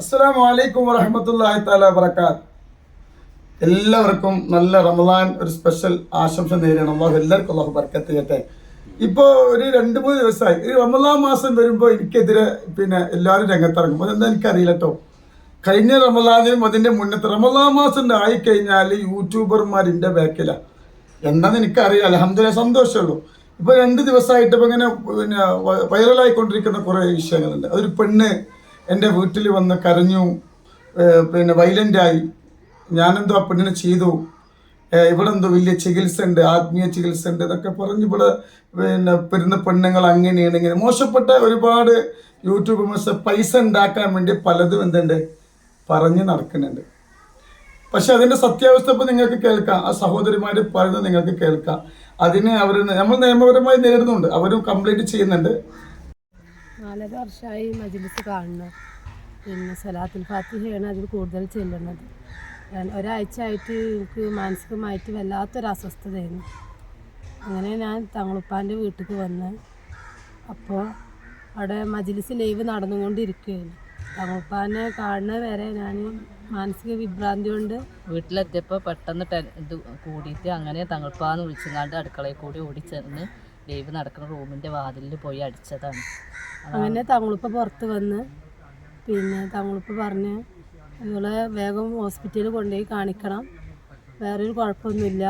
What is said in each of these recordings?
അസ്സലാമു അലൈക്കും താല വബറകാത്ത്. എല്ലാവർക്കും നല്ല റമദാൻ ഒരു സ്പെഷ്യൽ ആശംസ നേരിടണം അള്ളാഹു എല്ലാവർക്കും അള്ളാഹു ബർക്കത്ത് ചെയ്യട്ടെ ഇപ്പോൾ ഒരു രണ്ട് മൂന്ന് ദിവസമായി. ഈ റമദാൻ മാസം വരുമ്പോൾ എനിക്കെതിരെ പിന്നെ എല്ലാവരും രംഗത്തിറങ്ങും. അതെന്താ എനിക്കറിയില്ല കേട്ടോ കഴിഞ്ഞ റമദാനിലും അതിന്റെ മുന്നത്തെ റമദാൻ മാസം ആയിക്കഴിഞ്ഞാൽ യൂട്യൂബർമാരിന്റെ ബാക്കിലാണ് എന്താണെന്ന് എനിക്കറിയാം അലഹമ്മദില്ല സന്തോഷമുള്ളൂ. ഇപ്പോൾ രണ്ട് ദിവസമായിട്ട് ഇപ്പം ഇങ്ങനെ പിന്നെ വൈറലായിക്കൊണ്ടിരിക്കുന്ന കുറേ വിഷയങ്ങളുണ്ട്. അതൊരു പെണ്ണ് എന്റെ വീട്ടിൽ വന്ന് കരഞ്ഞു പിന്നെ വൈലന്റായി ഞാനെന്തോ ആ പെണ്ണിനെ ചെയ്തു. ഇവിടെ എന്തോ വലിയ ചികിത്സ ഉണ്ട് ആത്മീയ ചികിത്സ ഉണ്ട് ഇതൊക്കെ പറഞ്ഞ് ഇവിടെ പിന്നെ പെരുന്ന പെണ്ണുങ്ങൾ അങ്ങനെയാണ് ഇങ്ങനെ. മോശപ്പെട്ട ഒരുപാട് യൂട്യൂബേഴ്സ് പൈസ ഉണ്ടാക്കാൻ വേണ്ടി പലതും എന്തുണ്ട്? പറഞ്ഞ് നടക്കുന്നുണ്ട്. പക്ഷെ അതിന്റെ സത്യാവസ്ഥ ഇപ്പം നിങ്ങൾക്ക് കേൾക്കാം. ആ സഹോദരിമാർ പറയുന്നത് നിങ്ങൾക്ക് കേൾക്കാം. അതിനെ അവർ നമ്മൾ നിയമപരമായി നേരിടുന്നുണ്ട്. അവരും കംപ്ലൈന്റ് ചെയ്യുന്നുണ്ട്. നാലര വർഷമായി മജിലിസ് കാണുന്നത് പിന്നെ സലാത്തുൽ ഫാത്തിഹയാണ് അതിൽ കൂടുതൽ ചെല്ലുന്നത്. ഒരാഴ്ചയായിട്ട് എനിക്ക് മാനസികമായിട്ട് വല്ലാത്തൊരു അസ്വസ്ഥതയായിരുന്നു. അങ്ങനെ ഞാൻ തങ്ങളുപ്പാന്റെ വീട്ടിൽ വന്ന് അപ്പോൾ അവിടെ മജിലിസ് ലൈവ് നടന്നുകൊണ്ടിരിക്കുകയായിരുന്നു. തങ്ങളുപ്പാനെ കാണുന്നത് വരെ ഞാൻ മാനസിക വിഭ്രാന്തി കൊണ്ട് വീട്ടിലെത്തിയപ്പോൾ പെട്ടെന്ന് ടെ ഇത് കൂടിയിട്ട് അങ്ങനെ തങ്ങൾപ്പാന്ന് വിളിച്ചങ്ങാണ്ട് അടുക്കളയിൽ കൂടി ഓടിച്ചെന്ന് ലൈവ് നടക്കുന്ന റൂമിന്റെ വാതിലിൽ പോയി അടിച്ചതാണ്. അങ്ങനെ തങ്ങളുപ്പ പുറത്ത് വന്ന് പിന്നെ തങ്ങളുപ്പ പറഞ്ഞ് ഇവളെ വേഗം ഹോസ്പിറ്റലിൽ കൊണ്ടുപോയി കാണിക്കണം. വേറൊരു കുഴപ്പമൊന്നുമില്ല.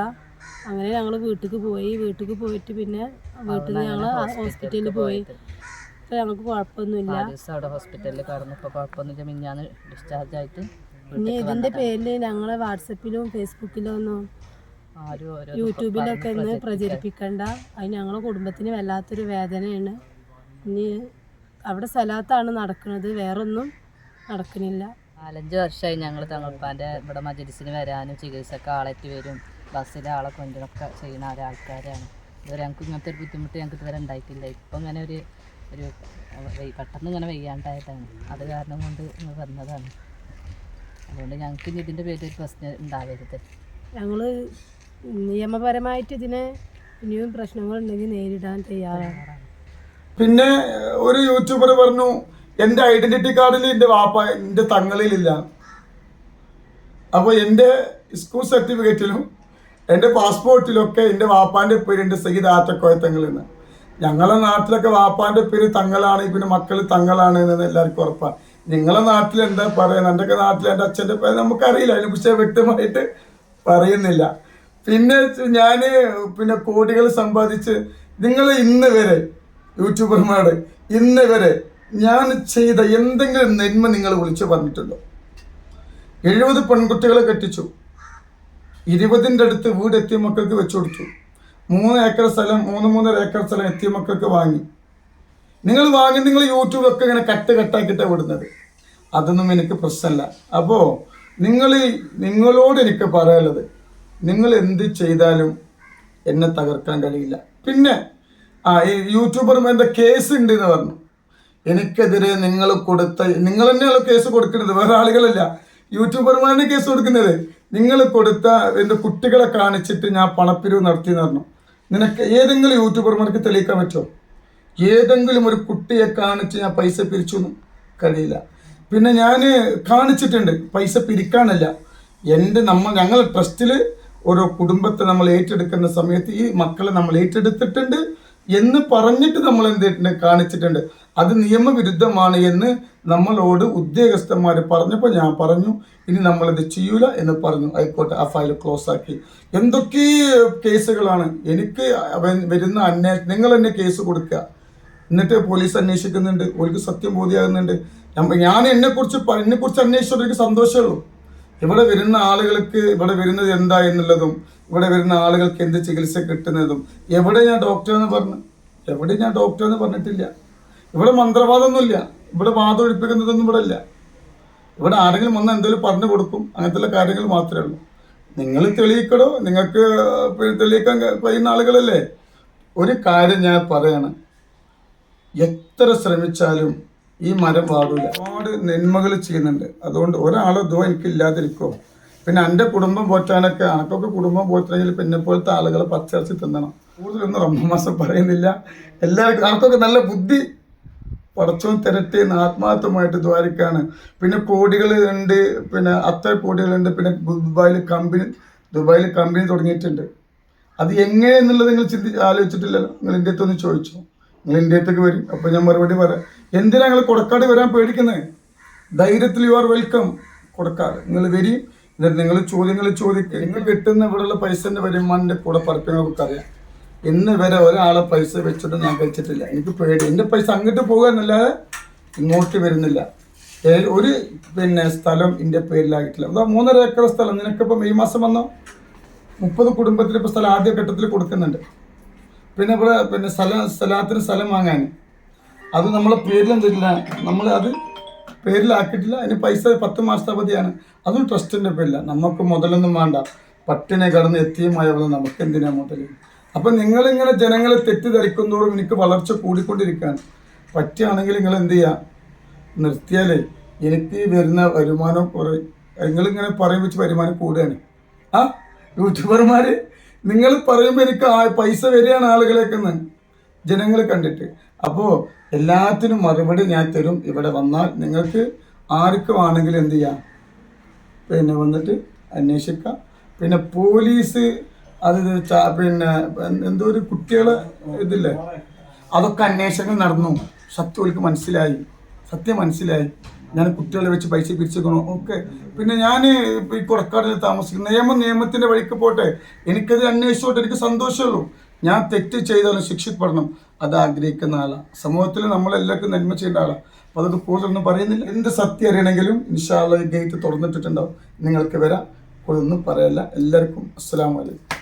അങ്ങനെ ഞങ്ങൾ വീട്ടിലേക്ക് പോയി. വീട്ടിലേക്ക് പോയിട്ട് പിന്നെ വീട്ടിൽ നിന്ന് ഞങ്ങൾ ഹോസ്പിറ്റലിൽ പോയി. ഇപ്പം ഞങ്ങൾക്ക് കുഴപ്പമൊന്നുമില്ല. അവിടെ ഹോസ്പിറ്റലിൽ കടന്നു. ഇപ്പോൾ കുഴപ്പമൊന്നുമില്ല. മിഞ്ഞാന്ന് ഡിസ്ചാർജ് ആയിട്ട് ഇനി ഇതിന്റെ പേരിൽ ഞങ്ങളെ വാട്സപ്പിലും ഫേസ്ബുക്കിലും ഒന്നും യൂട്യൂബിലൊക്കെ ഒന്ന് പ്രചരിപ്പിക്കണ്ട. അത് ഞങ്ങളെ കുടുംബത്തിന് വല്ലാത്തൊരു വേദനയാണ്. ഇനി അവിടെ സ്ഥലത്താണ് നടക്കുന്നത്. വേറൊന്നും നടക്കുന്നില്ല നാലഞ്ച് വർഷമായി ഞങ്ങൾ തങ്ങൾപ്പാന്റെ ഇവിടെ മജലിസിന് വരാനും ചികിത്സക്ക് ആളെത്തി വരും. ബസ്സിലെ ആളെ കൊണ്ടുവരൊക്കെ ചെയ്യുന്ന ഒരാൾക്കാരാണ് ഇതുവരെ ഞങ്ങൾക്ക് ഇങ്ങനത്തെ ഒരു ബുദ്ധിമുട്ട് ഞങ്ങൾക്ക് ഇതുവരെ ഉണ്ടായിട്ടില്ല. ഇപ്പം ഇങ്ങനെ ഒരു ഒരു പെട്ടെന്ന് ഇങ്ങനെ വെയ്യാണ്ടായിട്ടാണ് അത് കാരണം കൊണ്ട് വന്നതാണ്. അതുകൊണ്ട് ഞങ്ങൾക്ക് ഇതിന്റെ പേരിൽ ഒരു പ്രശ്നം ഉണ്ടാവരുത്. ഞങ്ങൾ നിയമപരമായിട്ട് ഇതിനെ ഇനിയും പ്രശ്നങ്ങൾ ഉണ്ടെങ്കിൽ നേരിടാൻ തയ്യാറാണ്. പിന്നെ ഒരു യൂട്യൂബർ പറഞ്ഞു എന്റെ ഐഡന്റിറ്റി കാർഡിൽ എന്റെ വാപ്പ എന്റെ തങ്ങളിലില്ല. അപ്പോൾ എന്റെ സ്കൂൾ സർട്ടിഫിക്കറ്റിലും എന്റെ പാസ്പോർട്ടിലൊക്കെ എന്റെ വാപ്പാന്റെ പേരുണ്ട് സയ്യിദ് ആറ്റക്കോയത്തങ്ങൾ എന്ന് ഞങ്ങളെ നാട്ടിലൊക്കെ വാപ്പാന്റെ പേര് തങ്ങളാണ് പിന്നെ മക്കൾ തങ്ങളാണ് എന്ന് എല്ലാവർക്കും ഉറപ്പാണ് നിങ്ങളെ നാട്ടിൽ എന്താ പറയുന്നത് എന്റെ നാട്ടിൽ എന്റെ അച്ഛന്റെ പേര് നമുക്കറിയില്ല. അതിനെക്കുറിച്ച് വ്യക്തമായിട്ട് പറയുന്നില്ല. പിന്നെ ഞാൻ പിന്നെ കോടികൾ സമ്പാദിച്ച് നിങ്ങൾ ഇന്ന് വരെ യൂട്യൂബർമാരുടെ ഇന്ന് വരെ ഞാൻ ചെയ്ത എന്തെങ്കിലും നന്മ നിങ്ങൾ വിളിച്ചു പറഞ്ഞിട്ടുണ്ടോ? എഴുപത് പെൺകുട്ടികളെ കെട്ടിച്ചു. ഇരുപതിന്റെ അടുത്ത് വീട് എത്തിയ മക്കൾക്ക് വെച്ചു കൊടുത്തു. മൂന്ന് ഏക്കർ സ്ഥലം മൂന്ന് മൂന്നര ഏക്കർ സ്ഥലം എത്തിയ മക്കൾക്ക് വാങ്ങി. നിങ്ങൾ വാങ്ങി നിങ്ങൾ യൂട്യൂബൊക്കെ ഇങ്ങനെ കട്ട് കട്ടാക്കിയിട്ടാണ് വിടുന്നത്. അതൊന്നും എനിക്ക് പ്രശ്നമല്ല അപ്പോൾ നിങ്ങൾ നിങ്ങളോട് എനിക്ക് പറയാനുള്ളത് നിങ്ങൾ എന്ത് ചെയ്താലും എന്നെ തകർക്കാൻ കഴിയില്ല. പിന്നെ ആ ഈ യൂട്യൂബർമാരുടെ കേസ് ഉണ്ട് എന്ന് പറഞ്ഞു. എനിക്കെതിരെ നിങ്ങൾ കൊടുത്ത നിങ്ങൾ തന്നെയാണ് കേസ് കൊടുക്കുന്നത് വേറെ ആളുകളല്ല. യൂട്യൂബർമാരുടെ കേസ് കൊടുക്കുന്നത്. നിങ്ങൾ കൊടുത്ത എന്റെ കുട്ടികളെ കാണിച്ചിട്ട് ഞാൻ പണപ്പിരിവ് നടത്തി എന്ന് പറഞ്ഞു. നിനക്ക് ഏതെങ്കിലും യൂട്യൂബർമാർക്ക് തെളിയിക്കാൻ പറ്റുമോ? ഏതെങ്കിലും ഒരു കുട്ടിയെ കാണിച്ച് ഞാൻ പൈസ പിരിച്ചൊന്നും കഴിയില്ല. പിന്നെ ഞാൻ കാണിച്ചിട്ടുണ്ട് പൈസ പിരിക്കാനല്ല. എന്റെ നമ്മൾ ഞങ്ങൾ ട്രസ്റ്റിൽ ഓരോ കുടുംബത്തെ നമ്മൾ ഏറ്റെടുക്കുന്ന സമയത്ത് ഈ മക്കളെ നമ്മൾ ഏറ്റെടുത്തിട്ടുണ്ട് എന്ന് പറഞ്ഞിട്ട് നമ്മൾ എന്ത് ചെയ്തിട്ടുണ്ട്? കാണിച്ചിട്ടുണ്ട്. അത് നിയമവിരുദ്ധമാണ് എന്ന് നമ്മളോട് ഉദ്യോഗസ്ഥന്മാർ പറഞ്ഞപ്പോൾ ഞാൻ പറഞ്ഞു ഇനി നമ്മളിത് ചെയ്യൂല എന്ന് പറഞ്ഞു. ആയിക്കോട്ടെ ആ ഫയൽ ക്ലോസ് ആക്കി എന്തൊക്കെ കേസുകളാണ്? എനിക്ക് വരുന്ന അന്വേഷണം നിങ്ങൾ എന്നെ കേസ് കൊടുക്കുക. എന്നിട്ട് പോലീസ് അന്വേഷിക്കുന്നുണ്ട്. ഓർക്ക് സത്യം ബോധ്യമാകുന്നുണ്ട് ഞാൻ എന്നെക്കുറിച്ച് എന്നെക്കുറിച്ച് അന്വേഷിച്ചവർക്ക് സന്തോഷമുള്ളൂ ഇവിടെ വരുന്ന ആളുകൾക്ക് ഇവിടെ വരുന്നത് എന്താ എന്നുള്ളതും ഇവിടെ വരുന്ന ആളുകൾക്ക് എന്ത് ചികിത്സ കിട്ടുന്നതും എവിടെ ഞാൻ ഡോക്ടർ എന്ന് പറഞ്ഞു എവിടെ ഞാൻ ഡോക്ടർ എന്ന് പറഞ്ഞിട്ടില്ല. ഇവിടെ മന്ത്രവാദമൊന്നുമില്ല. ഇവിടെ വാദം ഒഴിപ്പിക്കുന്നതൊന്നും ഇവിടെ ഇല്ല. ഇവിടെ ആരെങ്കിലും വന്ന് എന്തെങ്കിലും പറഞ്ഞു കൊടുക്കും അങ്ങനത്തെ കാര്യങ്ങൾ മാത്രമേ ഉള്ളൂ. നിങ്ങൾ തെളിയിക്കണോ നിങ്ങൾക്ക് തെളിയിക്കാൻ കഴിയുന്ന ആളുകളല്ലേ? ഒരു കാര്യം ഞാൻ പറയാണ്. എത്ര ശ്രമിച്ചാലും ഈ മരം പാടില്ല ഒരുപാട് നന്മകൾ ചെയ്യുന്നുണ്ട്. അതുകൊണ്ട് ഒരാളെ ദോ എനിക്ക് ഇല്ലാതിരിക്കോ പിന്നെ എന്റെ കുടുംബം പോറ്റാനൊക്കെ അനക്കൊക്കെ കുടുംബം പോറ്റണമെങ്കിൽ പിന്നെ പോലത്തെ ആളുകളെ പച്ചറച്ചി തിന്നണം. കൂടുതലൊന്നും റമ്മ മാസം പറയുന്നില്ല. എല്ലാവർക്കും അനക്കൊക്കെ നല്ല ബുദ്ധി പടച്ചും തിരട്ടി ആത്മാർത്ഥമായിട്ട് ദ്വാരിക്കാണ്. പിന്നെ കോടികൾ ഉണ്ട്. പിന്നെ അത്ര കോടികളുണ്ട് പിന്നെ ദുബായിൽ കമ്പനി ദുബായിൽ കമ്പനി തുടങ്ങിയിട്ടുണ്ട്. അത് എങ്ങനെയെന്നുള്ളത് നിങ്ങൾ ചിന്തി ആലോചിച്ചിട്ടില്ലല്ലോ. നിങ്ങൾ ഇന്ത്യത്തൊന്ന് ചോദിച്ചു. നിങ്ങൾ ഇന്ത്യത്തേക്ക് വരും. അപ്പോൾ ഞാൻ മറുപടി പറയാം. എന്തിനാ നിങ്ങൾ കൊടക്കാട് വരാൻ പേടിക്കുന്നത് ധൈര്യത്തിൽ യു ആർ വെൽക്കം കൊടക്കാട് നിങ്ങൾ വരി. എന്നിട്ട് നിങ്ങൾ ചോദ്യങ്ങൾ ചോദിക്കുക നിങ്ങൾ കിട്ടുന്ന ഇവിടെയുള്ള പൈസന്റെ വരുമാനന്റെ കൂടെ പറപ്പിനൊക്കെ അറിയാം. ഇന്ന് വരെ ഒരാളെ പൈസ വെച്ചിട്ട് ഞാൻ കഴിച്ചിട്ടില്ല. എനിക്ക് പേടി. എന്റെ പൈസ അങ്ങോട്ട് പോകുക എന്നല്ലാതെ ഇങ്ങോട്ട് വരുന്നില്ല. ഒരു പിന്നെ സ്ഥലം എന്റെ പേരിലായിട്ടില്ല. അതാ മൂന്നര ഏക്കർ സ്ഥലം. നിനക്കിപ്പോൾ മെയ് മാസം വന്നോ? മുപ്പത് കുടുംബത്തിന് ഇപ്പോൾ സ്ഥലം ആദ്യ ഘട്ടത്തിൽ കൊടുക്കുന്നുണ്ട്. പിന്നെ ഇവിടെ പിന്നെ സ്ഥലം സ്ഥലത്തിന് സ്ഥലം വാങ്ങാൻ. അത് നമ്മളെ പേരിൽ എന്തില്ല നമ്മൾ അത് പേരിലാക്കിയിട്ടില്ല. അതിന് പൈസ പത്ത് മാസത്തെ അവധിയാണ്. അതും ട്രസ്റ്റിന്റെ പേരില്ല നമുക്ക് മുതലൊന്നും വേണ്ട. പട്ടിനെ കടന്ന് എത്തിയുമായവൾ നമുക്ക് എന്തിനാ മുതൽ അപ്പം നിങ്ങളിങ്ങനെ ജനങ്ങളെ തെറ്റിദ്ധരിക്കുന്നതോറും എനിക്ക് വളർച്ച കൂടിക്കൊണ്ടിരിക്കുകയാണ്. പറ്റുകയാണെങ്കിൽ നിങ്ങൾ എന്ത് ചെയ്യുക നിർത്തിയാലേ എനിക്ക് വരുന്ന വരുമാനം കുറേ നിങ്ങളിങ്ങനെ പറയും വെച്ച് വരുമാനം കൂടുകയാണ് ആ യൂട്യൂബർമാർ നിങ്ങൾ പറയുമ്പോൾ എനിക്ക് ആ പൈസ വരികയാണ് ആളുകളേക്കെന്ന് ജനങ്ങൾ കണ്ടിട്ട്. അപ്പോൾ എല്ലാത്തിനും മറുപടി ഞാൻ തരും. ഇവിടെ വന്നാൽ നിങ്ങൾക്ക് ആർക്കും ആണെങ്കിൽ എന്ത് ചെയ്യാം? പിന്നെ വന്നിട്ട് അന്വേഷിക്കാം. പിന്നെ പോലീസ് അത് പിന്നെ എന്തോ ഒരു കുട്ടികളെ ഇതില്ലേ? അതൊക്കെ അന്വേഷണങ്ങൾ നടന്നു. സത്യം മനസ്സിലായി. സത്യം മനസ്സിലായി. ഞാൻ കുട്ടികളെ വെച്ച് പൈസ പിരിച്ചേക്കണോ? ഓക്കെ പിന്നെ ഞാൻ ഈ കൊടക്കാടിൽ താമസിക്കുന്നു നിയമം നിയമത്തിന്റെ വഴിക്ക് പോട്ടെ. എനിക്കത് അന്വേഷിച്ചോട്ടെ. എനിക്ക് സന്തോഷമുള്ളൂ ഞാൻ തെറ്റ് ചെയ്താലും ശിക്ഷിക്കപ്പെടണം. അത് ആഗ്രഹിക്കുന്ന ആളാണ് സമൂഹത്തിൽ നമ്മളെല്ലാവർക്കും നന്മ ചെയ്യേണ്ട ആളാണ് അപ്പോൾ അതൊക്കെ കൂടുതലൊന്നും പറയുന്നില്ല. എന്ത് സത്യം അറിയണമെങ്കിലും ഇൻഷാല്ല ഗേറ്റ് തുറന്നിട്ടിട്ടുണ്ടാവും. നിങ്ങൾക്ക് വരാം. കൂടുതലൊന്നും പറയല്ല. എല്ലാവർക്കും അസ്സാം അലൈക്കും.